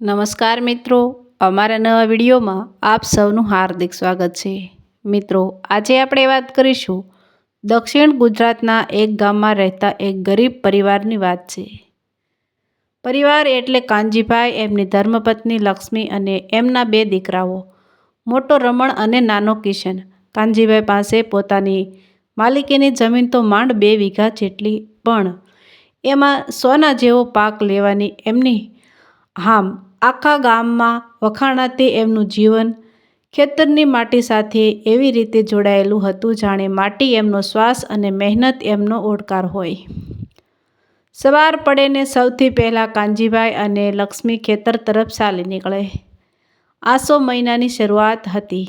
નમસ્કાર મિત્રો, અમારા નવા વિડીયોમાં આપ સૌનું હાર્દિક સ્વાગત છે. મિત્રો, આજે આપણે વાત કરીશું દક્ષિણ ગુજરાતના એક ગામમાં રહેતા એક ગરીબ પરિવારની વાત છે. પરિવાર એટલે કાનજીભાઈ, એમની ધર્મપત્ની લક્ષ્મી અને એમના બે દીકરાઓ. મોટો રમણ અને નાનો કિશન. કાનજીભાઈ પાસે પોતાની માલિકીની જમીન તો માંડ બે વીઘા જેટલી, પણ એમાં સોના જેવો પાક લેવાની એમની હામ આખા ગામમાં વખાણાતી એમનું જીવન ખેતરની માટી સાથે એવી રીતે જોડાયેલું હતું જાણે માટી એમનો શ્વાસ અને મહેનત એમનો ઓડકાર હોય. સવાર પડે ને સૌથી પહેલાં કાનજીભાઈ અને લક્ષ્મી ખેતર તરફ ચાલી નીકળે. આસો મહિનાની શરૂઆત હતી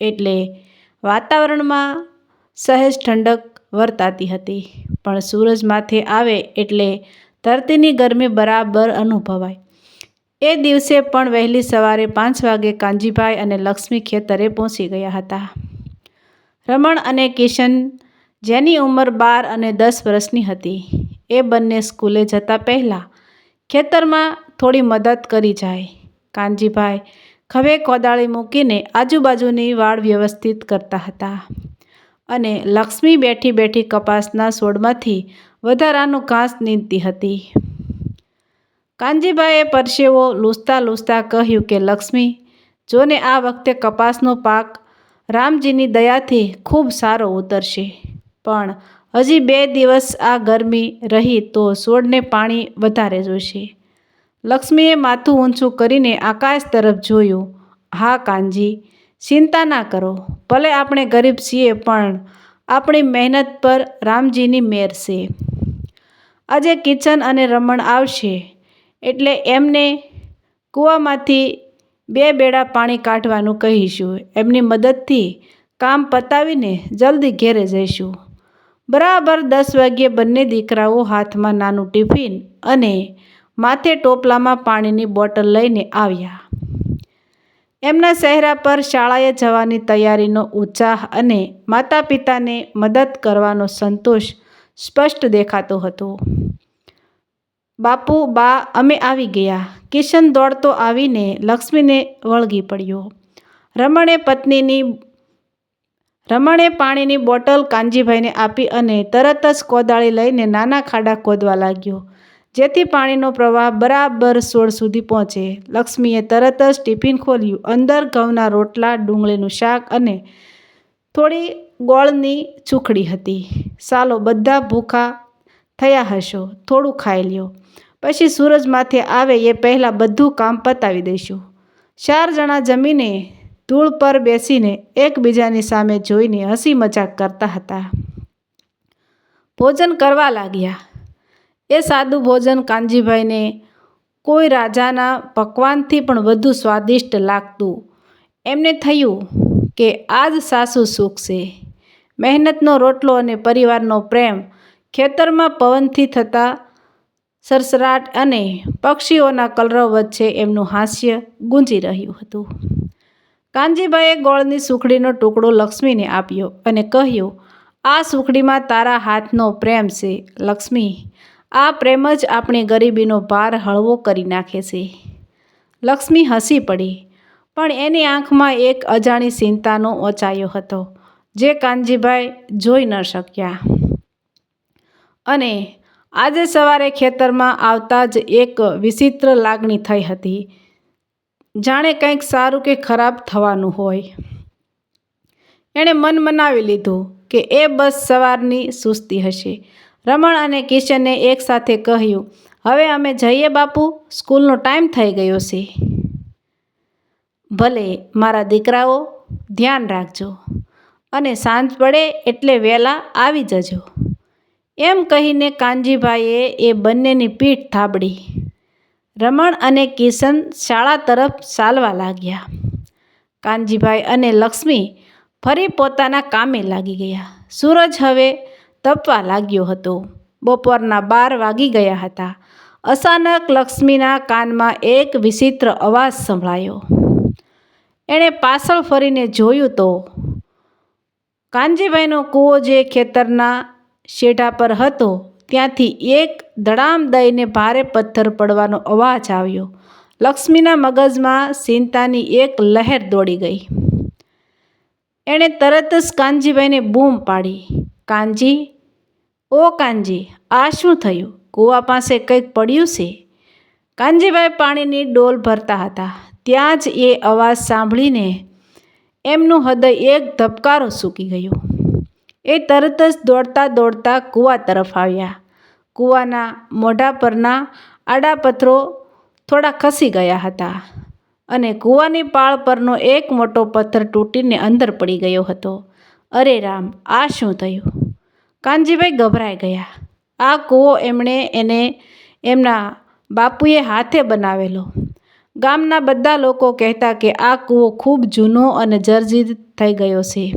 એટલે વાતાવરણમાં સહેજ ઠંડક વર્તાતી હતી. પણ સૂરજ માથે આવે એટલે ધરતીની ગરમી બરાબર અનુભવાય. એ દિવસે પણ વહેલી સવારે પાંચ વાગે કાનજીભાઈ અને લક્ષ્મી ખેતરે પહોંચી ગયા હતા. રમણ અને કિશન જેની ઉંમર બાર અને દસ વર્ષની હતી. એ બંને સ્કૂલે જતા પહેલાં ખેતરમાં થોડી મદદ કરી જાય. કાનજીભાઈ ખભે કોદાળી મૂકીને આજુબાજુની વાળ વ્યવસ્થિત કરતા હતા અને લક્ષ્મી બેઠી બેઠી કપાસના છોડમાંથી વધારાનું ઘાસ નીંદતી હતી. કાનજીભાઈએ પરસેવો લૂસતા લૂસતા કહ્યું કે, લક્ષ્મી, જોને આ વખતે કપાસનો પાક રામજીની દયાથી ખૂબ સારો ઉતરશે. પણ હજી બે દિવસ આ ગરમી રહી તો છોડને પાણી વધારે જોઈશે લક્ષ્મીએ માથું ઊંચું કરીને આકાશ તરફ જોયું. હા, કાનજી, ચિંતા ના કરો. ભલે આપણે ગરીબ છીએ, પણ આપણી મહેનત પર રામજીની મેર છે. આજે કિચન અને રમણ આવશે. એટલે એમને કૂવામાંથી બે બેડા પાણી કાઢવાનું કહીશું. એમની મદદથી કામ પતાવીને જલ્દી ઘેરે જઈશું. બરાબર દસ વાગ્યે બંને દીકરાઓ હાથમાં નાનું ટિફિન અને માથે ટોપલામાં પાણીની બોટલ લઈને આવ્યા. એમના ચહેરા પર શાળાએ જવાની તૈયારીનો ઉત્સાહ અને માતા પિતાને મદદ કરવાનો સંતોષ સ્પષ્ટ દેખાતો હતો. બાપુ, બા, અમે આવી ગયા. કિશન દોડતો આવીને લક્ષ્મીને વળગી પડ્યો. રમણે પત્નીની, રમણે પાણીની બોટલ કાનજીભાઈને આપી અને તરત જ કોદાળી લઈને નાના ખાડા ખોદવા લાગ્યો. જેથી પાણીનો પ્રવાહ બરાબર સોળ સુધી પહોંચે. લક્ષ્મીએ તરત જ ટિફિન ખોલ્યું. અંદર ઘઉંના રોટલા, ડુંગળીનું શાક અને થોડી ગોળની ચૂખડી હતી. સાલો, બધા ભૂખા થયા હશો. થોડું ખાઈ લ્યો. પછી સૂરજ માથે આવે એ પહેલાં બધું કામ પતાવી દઈશું. ચાર જણા જમીને ધૂળ પર બેસીને એકબીજાની સામે જોઈને હસી મજાક કરતા હતા. ભોજન કરવા લાગ્યા. એ સાદું ભોજન કાનજીભાઈને કોઈ રાજાના પકવાનથી પણ વધુ સ્વાદિષ્ટ લાગતું. એમને થયું કે આજ સાસુ સુખ છે. મહેનતનો રોટલો અને પરિવારનો પ્રેમ ખેતરમાં પવનથી થતા સરસરાટ અને પક્ષીઓના કલરવ વચ્ચે એમનું હાસ્ય ગુંજી રહ્યું હતું. કાનજીભાઈએ ગોળની સુખડીનો ટુકડો લક્ષ્મીને આપ્યો અને કહ્યું, આ સુખડીમાં તારા હાથનો પ્રેમ છે, લક્ષ્મી. આ પ્રેમ જ આપણી ગરીબીનો ભાર હળવો કરી નાખે છે. લક્ષ્મી હસી પડી, પણ એની આંખમાં એક અજાણી ચિંતાનો ઓચાયો હતો, જે કાનજીભાઈ જોઈ ન શક્યા. અને આજે સવારે ખેતરમાં આવતા જ એક વિચિત્ર લાગણી થઈ હતી. જાણે કંઈક સારું કે ખરાબ થવાનું હોય. એણે મન મનાવી લીધું કે એ બસ સવારની સુસ્તી હશે. રમણ અને કિશને એકસાથે કહ્યું, હવે અમે જઈએ બાપુ, સ્કૂલનો ટાઈમ થઈ ગયો છે. ભલે, મારા દીકરાઓ, ધ્યાન રાખજો. અને સાંજ પડે એટલે વહેલા આવી જજો. એમ કહીને કાનજીભાઈએ એ બંનેની પીઠ થાબડી. રમણ અને કિશન શાળા તરફ ચાલવા લાગ્યા. કાનજીભાઈ અને લક્ષ્મી ફરી પોતાના કામે લાગી ગયા. સૂરજ હવે તપવા લાગ્યો હતો. બપોરના બાર વાગી ગયા હતા. અચાનક લક્ષ્મીના કાનમાં એક વિચિત્ર અવાજ સંભળાયો. એણે પાછળ ફરીને જોયું તો કાનજીભાઈનો કૂવો જે ખેતરના શેઢા પર હતો, ત્યાંથી એક ધડામ દઈને ભારે પથ્થર પડવાનો અવાજ આવ્યો. લક્ષ્મીના મગજમાં ચિંતાની એક લહેર દોડી ગઈ. એણે તરત જ કાનજીભાઈને બૂમ પાડી. કાનજી, ઓ કાનજી, આ શું થયું? કૂવા પાસે કંઈક પડ્યું છે? કાનજીભાઈ પાણીની ડોલ ભરતા હતા. ત્યાં જ એ અવાજ સાંભળીને એમનું હૃદય એક ધબકારો સૂકી ગયું. એ તરત જ દોડતા દોડતા કૂવા તરફ આવ્યા. કૂવાના મોઢા પરના આડા પથ્થરો થોડા ખસી ગયા હતા અને કૂવાની પાળ પરનો એક મોટો પથ્થર તૂટીને અંદર પડી ગયો હતો. અરે રામ, આ શું થયું? કાનજીભાઈ ગભરાઈ ગયા. આ કૂવો એમણે એને એમના બાપુએ હાથે બનાવેલો. ગામના બધા લોકો કહેતા કે આ કૂવો ખૂબ જૂનો અને જર્જરિત થઈ ગયો છે.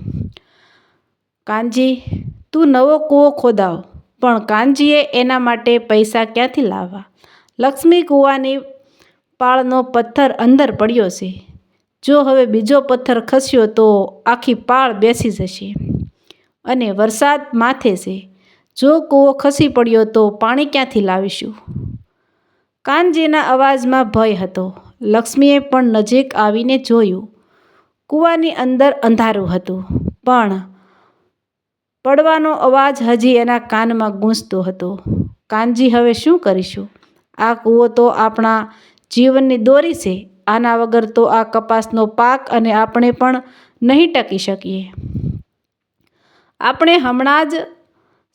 કાનજી, તું નવો કૂવો ખોદાવ, પણ કાનજીએ એના માટે પૈસા ક્યાંથી લાવવા? લક્ષ્મી કૂવાની પાળનો પથ્થર અંદર પડ્યો છે. જો હવે બીજો પથ્થર ખસ્યો તો આખી પાળ બેસી જશે અને વરસાદ માથે છે. જો કૂવો ખસી પડ્યો તો પાણી ક્યાંથી લાવીશું? કાનજીના અવાજમાં ભય હતો. લક્ષ્મીએ પણ નજીક આવીને જોયું. કૂવાની અંદર અંધારું હતું. પણ પડવાનો અવાજ હજી એના કાનમાં ગૂંજતો હતો. કાનજી, હવે શું કરીશું? આ કૂવો તો આપણા જીવનની દોરી છે. આના વગર તો આ કપાસનો પાક અને આપણે પણ નહીં ટકી શકીએ. આપણે હમણાં જ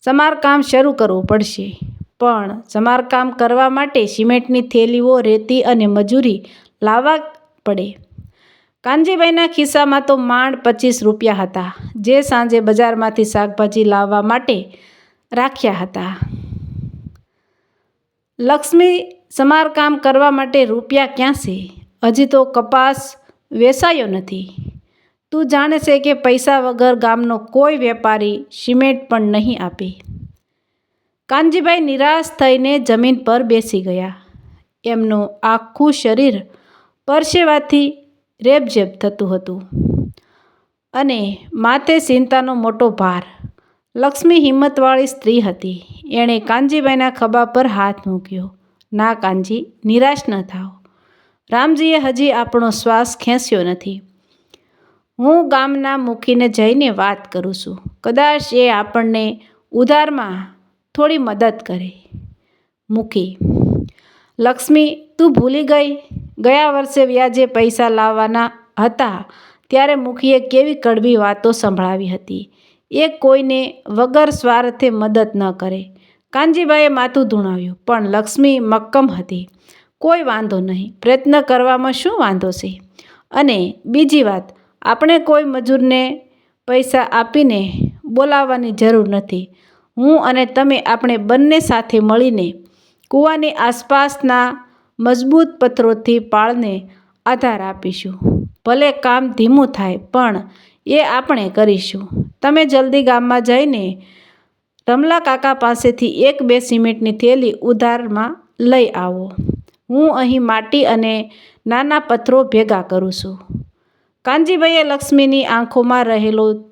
સમારકામ શરૂ કરવું પડશે. પણ સમારકામ કરવા માટે સિમેન્ટની થેલીઓ, રેતી અને મજૂરી લાવવા પડે. કાનજીભાઈના ખિસ્સામાં તો માંડ પચીસ રૂપિયા હતા, જે સાંજે બજારમાંથી શાકભાજી લાવવા માટે રાખ્યા હતા. લક્ષ્મી સમારકામ કરવા માટે રૂપિયા ક્યાં છે? હજી તો કપાસ વેસાયો નથી. તું જાણે છે કે પૈસા વગર ગામનો કોઈ વેપારી સિમેન્ટ પણ નહીં આપે. કાનજીભાઈ નિરાશ થઈને જમીન પર બેસી ગયા. એમનું આખું શરીર પરસેવાથી રેબઝેબ થતું હતું. અને માથે ચિંતાનો મોટો ભાર. લક્ષ્મી હિંમતવાળી સ્ત્રી હતી. એણે કાનજીભાઈના ખભા પર હાથ મૂક્યો. ના કાનજી, નિરાશ ન થાઓ રામજીએ હજી આપણો શ્વાસ ખેંચ્યો નથી. હું ગામના મુખીને જઈને વાત કરું છું. કદાચ એ આપણને ઉધારમાં થોડી મદદ કરે. મૂકી. લક્ષ્મી, તું ભૂલી ગઈ? ગયા વર્ષે વ્યાજે પૈસા લાવવાના હતા, ત્યારે મુખીએ કેવી કડવી વાતો સંભળાવી હતી. એ કોઈને વગર સ્વાર્થે મદદ ન કરે. કાનજીભાઈએ માથું ધૂણાવ્યું, પણ લક્ષ્મી મક્કમ હતી. કોઈ વાંધો નહીં. પ્રયત્ન કરવામાં શું વાંધો છે? અને બીજી વાત, આપણે કોઈ મજૂરને પૈસા આપીને બોલાવવાની જરૂર નથી. હું અને તમે આપણે બંને સાથે મળીને કૂવાની આસપાસના મજબૂત પથ્થરોથી પાળને આધાર આપીશું. ભલે કામ ધીમું થાય, પણ એ આપણે કરીશું. તમે જલ્દી ગામમાં જઈને રમલા કાકા પાસેથી એક બે સિમેન્ટની થેલી ઉધારમાં લઈ આવો. હું અહીં માટી અને નાના પથ્થરો ભેગા કરું છું. કાનજીભાઈએ લક્ષ્મીની આંખોમાં રહેલો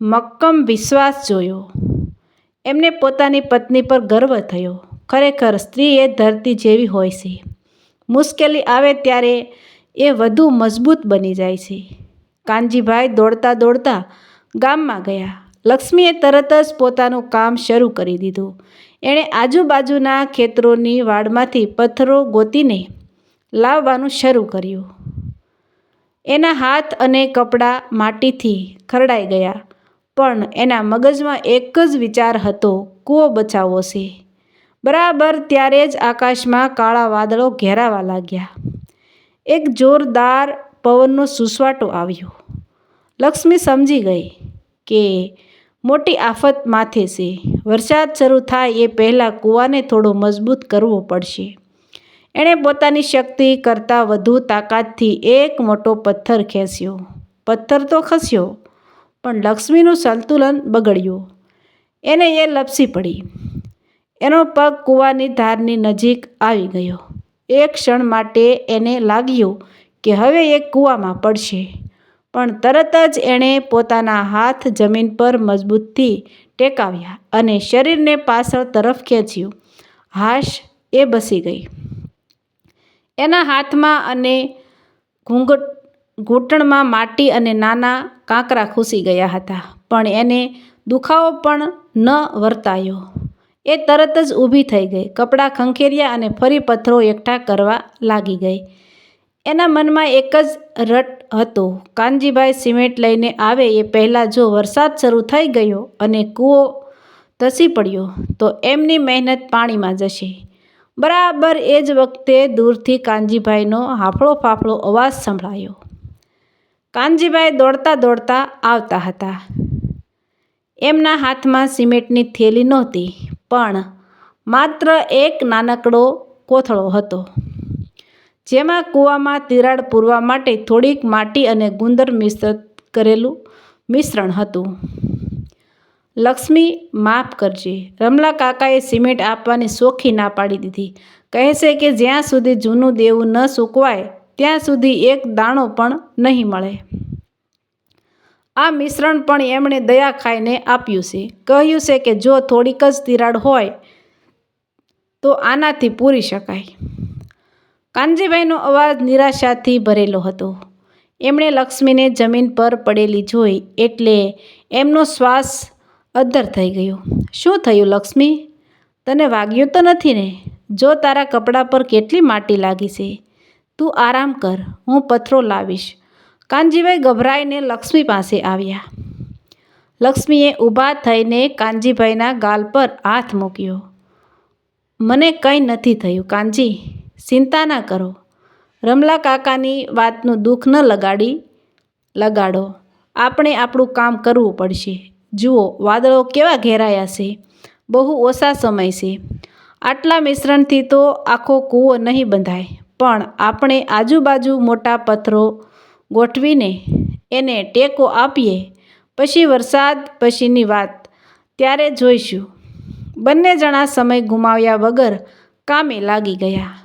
મક્કમ વિશ્વાસ જોયો. એમને પોતાની પત્ની પર ગર્વ થયો. ખરેખર સ્ત્રી એ ધરતી જેવી હોય છે. મુશ્કેલી આવે ત્યારે એ વધુ મજબૂત બની જાય છે. કાનજીભાઈ દોડતા દોડતા ગામમાં ગયા. લક્ષ્મીએ તરત જ પોતાનું કામ શરૂ કરી દીધું. એણે આજુબાજુના ખેતરોની વાડમાંથી પથ્થરો ગોતીને લાવવાનું શરૂ કર્યું. એના હાથ અને કપડાં માટીથી ખરડાઈ ગયા. પણ એના મગજમાં એક જ વિચાર હતો, કૂવો બચાવવો છે. બરાબર ત્યારે જ આકાશમાં કાળા વાદળો ઘેરાવા લાગ્યા. એક જોરદાર પવનનો સુસવાટો આવ્યો. લક્ષ્મી સમજી ગઈ કે મોટી આફત માથે છે. વરસાદ શરૂ થાય એ પહેલાં કૂવાને થોડો મજબૂત કરવો પડશે. એણે પોતાની શક્તિ કરતાં વધુ તાકાતથી એક મોટો પથ્થર ખેંચ્યો. પથ્થર તો ખસ્યો, પણ લક્ષ્મીનું સંતુલન બગડ્યું. એને એ લપસી પડી. એનો પગ કૂવાની ધારની નજીક આવી ગયો. એક ક્ષણ માટે એને લાગ્યું કે હવે એ કૂવામાં પડશે. પણ તરત જ એણે પોતાના હાથ જમીન પર મજબૂતથી ટેકાવ્યા અને શરીરને પાછળ તરફ ખેંચ્યું. હાશ, એ બસી ગઈ. એના હાથમાં અને ઘૂંઘટ, ઘૂંટણમાં માટી અને નાના કાંકરા ખૂસી ગયા હતા, પણ એને દુખાવો પણ ન વર્તાયો. એ તરત જ ઊભી થઈ ગઈ. કપડાં ખંખેર્યા અને ફરી પથ્થરો એકઠા કરવા લાગી ગઈ. એના મનમાં એક જ રટ હતો. કાનજીભાઈ સિમેન્ટ લઈને આવે એ પહેલાં જો વરસાદ શરૂ થઈ ગયો અને કૂવો ધસી પડ્યો, તો એમની મહેનત પાણીમાં જશે. બરાબર એ જ વખતે દૂરથી કાનજીભાઈનો હાફળો ફાફળો અવાજ સંભળાયો. કાનજીભાઈ દોડતા દોડતા આવતા હતા. એમના હાથમાં સિમેન્ટની થેલી નહોતી. પણ માત્ર એક નાનકડો કોથળો હતો, જેમાં કૂવામાં તિરાડ પૂરવા માટે થોડીક માટી અને ગુંદર મિશ્રિત કરેલું મિશ્રણ હતું. લક્ષ્મી, માફ કરજે, રમલા કાકાએ સિમેન્ટ આપવાની સોખી ના પાડી દીધી. કહેશે કે જ્યાં સુધી જૂનું દેવું ન સૂકવાય, ત્યાં સુધી એક દાણો પણ નહીં મળે. આ મિશ્રણ પણ એમણે દયા ખાઈને આપ્યું છે. કહ્યું છે કે જો થોડીક જ તિરાડ હોય તો આનાથી પૂરી શકાય. કાનજીભાઈનો અવાજ નિરાશાથી ભરેલો હતો. એમણે લક્ષ્મીને જમીન પર પડેલી જોઈ એટલે એમનો શ્વાસ અદ્ધર થઈ ગયો. શું થયું લક્ષ્મી? તને વાગ્યું તો નથી ને? જો તારા કપડાં પર કેટલી માટી લાગી છે, તું આરામ કર, હું પથ્થરો લાવીશ. કાનજીભાઈ ગભરાઈને લક્ષ્મી પાસે આવ્યા. લક્ષ્મીએ ઊભા થઈને કાનજીભાઈના ગાલ પર હાથ મૂક્યો. મને કંઈ નથી થયું, કાનજી. ચિંતા ના કરો. રમલા કાકાની વાતનું દુઃખ ન લગાડી, લગાડો. આપણે આપણું કામ કરવું પડશે. જુઓ, વાદળો કેવા ઘેરાયા છે. બહુ ઓછા સમય છે. આટલા મિશ્રણથી તો આખો કૂવો નહીં બંધાય. પણ આપણે આજુબાજુ મોટા પથ્થરો ગોઠવીને એને ટેકો આપીએ પછી વરસાદ પછીની વાત. ત્યારે જોઈશું. બંને જણા સમય ગુમાવ્યા વગર કામે લાગી ગયા.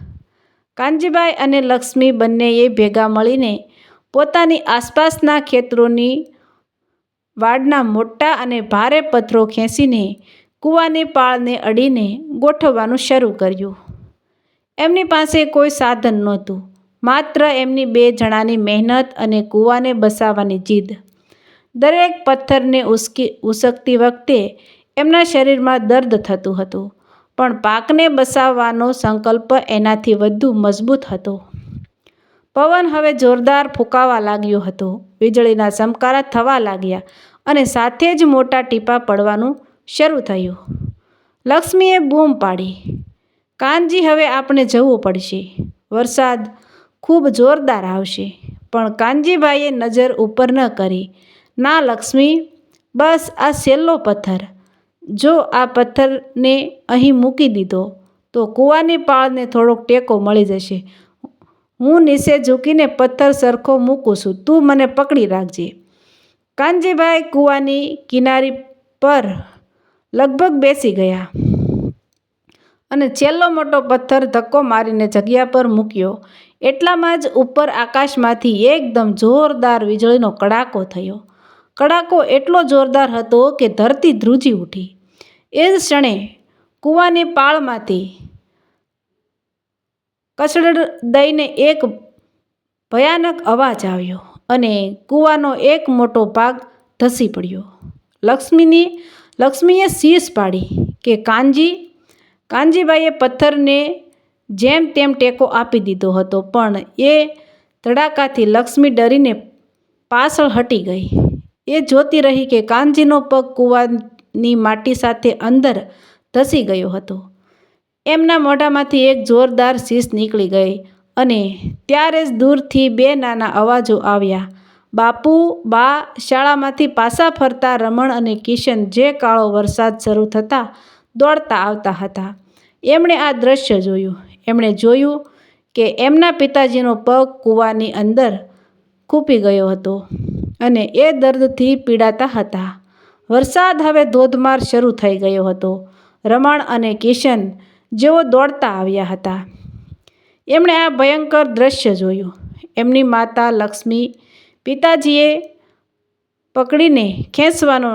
કાનજીભાઈ અને લક્ષ્મી બંનેએ ભેગા મળીને પોતાની આસપાસના ખેતરોની વાડના મોટા અને ભારે પથ્થરો ખેંચીને કૂવાની પાળને અડીને ગોઠવવાનું શરૂ કર્યું. એમની પાસે કોઈ સાધન નહોતું. માત્ર એમની બે જણાની મહેનત અને કૂવાને બસાવવાની જીદ. દરેક પથ્થરને ઉસકી, ઉસકતી વખતે એમના શરીરમાં દર્દ થતું હતું, પણ પાકને બસાવવાનો સંકલ્પ એનાથી વધુ મજબૂત હતો. પવન હવે જોરદાર ફૂંકાવા લાગ્યો હતો, વીજળીના ચમકારા થવા લાગ્યા અને સાથે જ મોટા ટીપા પડવાનું શરૂ થયું. લક્ષ્મીએ બૂમ પાડી, કાનજી, હવે આપણે જવું પડશે. વરસાદ ખૂબ જોરદાર આવશે. પણ કાનજીભાઈએ નજર ઉપર ન કરી. ના, લક્ષ્મી, બસ આ છેલ્લો પથ્થર. જો આ પથ્થરને અહીં મૂકી દીધો, તો કૂવાની પાળને થોડોક ટેકો મળી જશે. હું નીચે ઝૂકીને પથ્થર સરખો મૂકું છું. તું મને પકડી રાખજે. કાનજીભાઈ કૂવાની કિનારી પર લગભગ બેસી ગયા અને છેલ્લો મોટો પથ્થર ધક્કો મારીને જગ્યા પર મૂક્યો. એટલામાં જ ઉપર આકાશમાંથી એકદમ જોરદાર વીજળીનો કડાકો થયો. કડાકો એટલો જોરદાર હતો કે ધરતી ધ્રુજી ઉઠી. એ જ ક્ષણે કૂવાની પાળમાંથી કચડ દઈને એક ભયાનક અવાજ આવ્યો અને કૂવાનો એક મોટો ભાગ ધસી પડ્યો. લક્ષ્મીની, લક્ષ્મીએ શીશ પાડી કે, કાનજી, કાનજીભાઈએ પથ્થરને જેમ તેમ ટેકો આપી દીધો હતો, પણ એ ધડાકાથી લક્ષ્મી ડરીને પાછળ હટી ગઈ. એ જોતી રહી કે કાનજીનો પગ કૂવાની માટી સાથે અંદર ધસી ગયો હતો. એમના મોઢામાંથી એક જોરદાર શીશ નીકળી ગઈ અને ત્યારે જ દૂરથી બે નાના અવાજો આવ્યા. બાપુ, બા, શાળામાંથી પાછા ફરતા રમણ અને કિશન જે કાળો વરસાદ શરૂ થતાં દોડતા આવતા હતા. એમણે આ દ્રશ્ય જોયું. એમણે જોયું કે એમના પિતાજીનો પગ કૂવાની અંદર કૂપી ગયો હતો અને એ દર્દથી પીડાતા હતા. વરસાદ હવે ધોધમાર શરૂ થઈ ગયો હતો. રમણ અને કિશન જેઓ દોડતા આવ્યા હતા. એમણે આ ભયંકર દ્રશ્ય જોયું. એમની માતા લક્ષ્મી પિતાજીએ પકડીને ખેંચવાનો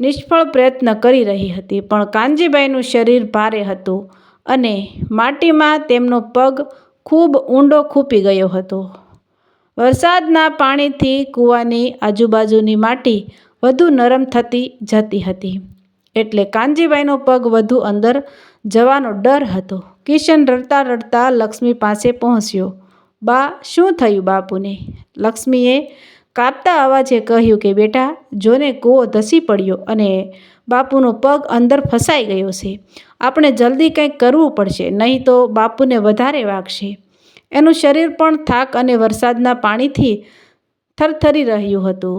નિષ્ફળ પ્રયત્ન કરી રહી હતી, પણ કાનજીભાઈનું શરીર ભારે હતું. અને માટીમાં તેમનો પગ ખૂબ ઊંડો ખૂપી ગયો હતો. વરસાદના પાણીથી કૂવાની આજુબાજુની માટી વધુ નરમ થતી જતી હતી. એટલે કાનજીભાઈનો પગ વધુ અંદર જવાનો ડર હતો. કિશન રડતા રડતા લક્ષ્મી પાસે પહોંચ્યો. બા, શું થયું બાપુને? લક્ષ્મીએ કાપતા અવાજે કહ્યું કે, બેટા, જોને કૂવો ધસી પડ્યો અને બાપુનો પગ અંદર ફસાઈ ગયો છે. આપણે જલ્દી કંઈક કરવું પડશે, નહીં તો બાપુને વધારે વાગશે. એનું શરીર પણ થાક અને વરસાદના પાણીથી થરથરી રહ્યું હતું.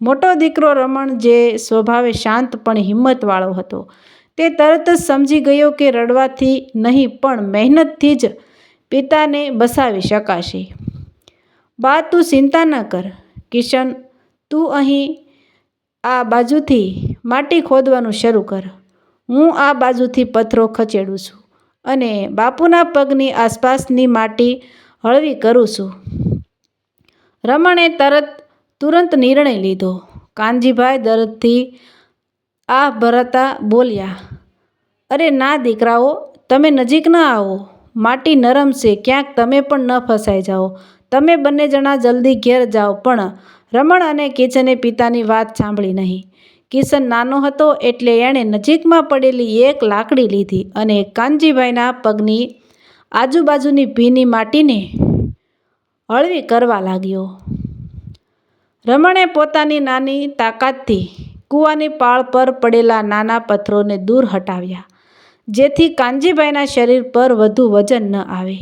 મોટો દીકરો રમણ જે સ્વભાવે શાંત પણ હિંમતવાળો હતો, તે તરત જ સમજી ગયો કે રડવાથી નહીં પણ મહેનતથી જ પિતાને બસાવી શકાશે. બા, તું ચિંતા ન કર, કિશન. તું અહીં આ બાજુથી માટી ખોદવાનું શરૂ કર. હું આ બાજુથી પથ્થરો ખસેડું છું અને બાપુના પગની આસપાસની માટી હળવી કરું છું. રમણે તરત તુરંત નિર્ણય લીધો. કાનજીભાઈ દરદથી આ ભરાતા બોલ્યા, અરે ના દીકરાઓ, તમે નજીક ન આવો. માટી નરમ છે, ક્યાંક તમે પણ ન ફસાઈ જાઓ. તમે બંને જણા જલ્દી ઘેર જાઓ, પણ રમણ અને કિચને પિતાની વાત સાંભળી નહીં. કિશન નાનો હતો એટલે એણે નજીકમાં પડેલી એક લાકડી લીધી અને કાનજીભાઈના પગની આજુબાજુની ભીની માટીને હળવી કરવા લાગ્યો. રમણે પોતાની નાની તાકાતથી કૂવાની પાળ પર પડેલા નાના પથ્થરોને દૂર હટાવ્યા, જેથી કાનજીભાઈના શરીર પર વધુ વજન ન આવે.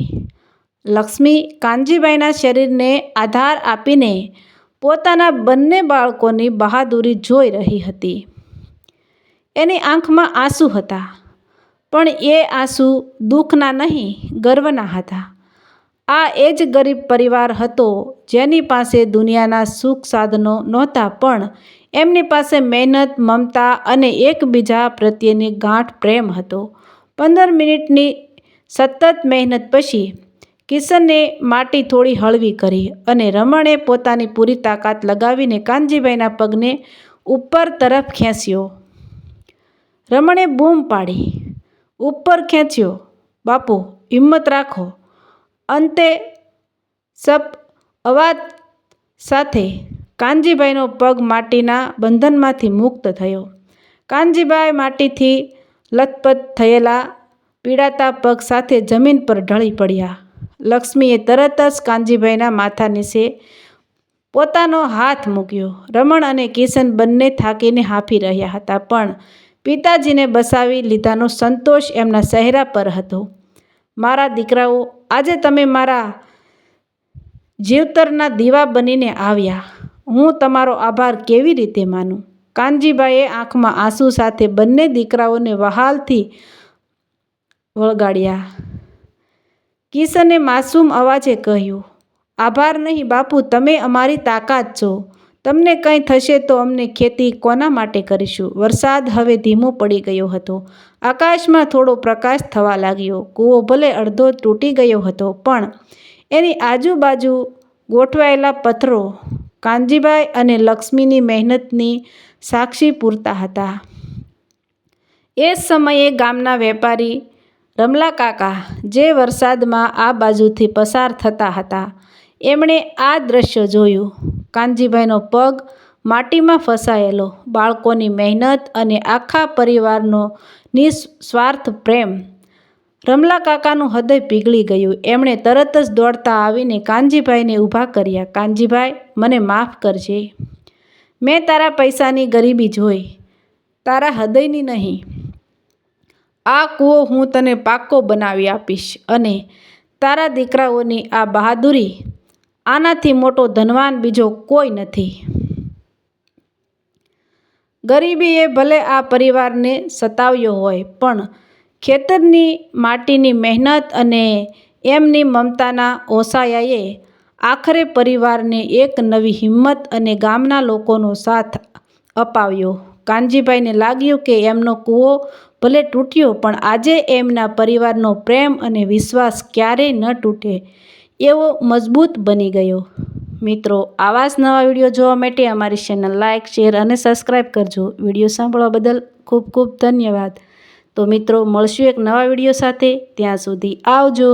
લક્ષ્મી કાનજીભાઈના શરીરને આધાર આપીને પોતાના બંને બાળકોની બહાદુરી જોઈ રહી હતી. એની આંખમાં આંસુ હતા, પણ એ આંસુ દુઃખના નહીં, ગર્વના હતા. આ એ જ ગરીબ પરિવાર હતો જેની પાસે દુનિયાના સુખ સાધનો નહોતા, પણ એમની પાસે મહેનત, મમતા અને એકબીજા પ્રત્યેની ગાંઠ પ્રેમ હતો. પંદર મિનિટની સતત મહેનત પછી કિશને માટી થોડી હળવી કરી અને રમણે પોતાની પૂરી તાકાત લગાવીને કાનજીભાઈના પગને ઉપર તરફ ખેંચ્યો. રમણે બૂમ પાડી. ઉપર ખેંચ્યો. બાપુ, હિંમત રાખો. અંતે સપ અવાજ સાથે કાનજીભાઈનો પગ માટીના બંધનમાંથી મુક્ત થયો. કાનજીભાઈ માટીથી લથપથ થયેલા પીડાતા પગ સાથે જમીન પર ઢળી પડ્યા. લક્ષ્મીએ તરત જ કાનજીભાઈના માથા નીચે પોતાનો હાથ મૂક્યો. રમણ અને કિશન બંને થાકીને હાંફી રહ્યા હતા, પણ પિતાજીને બસાવી લીધાનો સંતોષ એમના ચહેરા પર હતો. મારા દીકરાઓ, આજે તમે મારા જીવતરના દીવા બનીને આવ્યા. હું તમારો આભાર કેવી રીતે માનું? કાનજીભાઈએ આંખમાં આંસુ સાથે બંને દીકરાઓને વહાલથી વળગાડ્યા. કિશને માસૂમ અવાજે કહ્યું, આભાર નહીં બાપુ, તમે અમારી તાકાત છો. તમને કંઈ થશે તો અમને ખેતી કોના માટે કરીશું? વરસાદ હવે ધીમો પડી ગયો હતો. આકાશમાં થોડો પ્રકાશ થવા લાગ્યો. કૂવો ભલે અડધો તૂટી ગયો હતો, પણ એની આજુબાજુ ગોઠવાયેલા પથ્થરો કાનજીભાઈ અને લક્ષ્મીની મહેનતની સાક્ષી પૂરતા હતા. એ સમયે ગામના વેપારી રમલા કાકા, જે વરસાદમાં આ બાજુથી પસાર થતા હતા, એમણે આ દૃશ્ય જોયું. કાનજીભાઈનો પગ માટીમાં ફસાયેલો, બાળકોની મહેનત અને આખા પરિવારનો નિસ્વાર્થ પ્રેમ. રમલા કાકાનું હૃદય પીગળી ગયું. એમણે તરત જ દોડતા આવીને કાનજીભાઈને ઊભા કર્યા. કાનજીભાઈ, મને માફ કરજે. મેં તારા પૈસાની ગરીબી જોઈ. તારા હૃદયની નહીં. આ કૂવો હું તને પાક્કો બનાવી આપીશ અને તારા દીકરાઓની આ બહાદુરી આનાથી મોટો ધનવાન બીજો કોઈ નથી. ગરીબીએ ભલે આ પરિવારને સતાવ્યો હોય, પણ ખેતરની માટીની મહેનત અને એમની મમતાના ઓસાયાએ આખરે પરિવારને એક નવી હિંમત અને ગામના લોકોનો સાથ અપાવ્યો. કાનજીભાઈને લાગ્યું કે એમનો કૂવો ભલે તૂટ્યો, પણ આજે એમના પરિવારનો પ્રેમ અને વિશ્વાસ ક્યારેય ન તૂટે એવો મજબૂત બની ગયો. મિત્રો આવા જ નવા વીડિયો જોવા માટે અમારી ચેનલ લાઇક શેર અને સબસ્ક્રાઈબ કરજો. વીડિયો સાંભળવા બદલ ખૂબ ખૂબ ધન્યવાદ. તો મિત્રો, મળશું એક નવા વીડિયો સાથે. ત્યાં સુધી આવજો.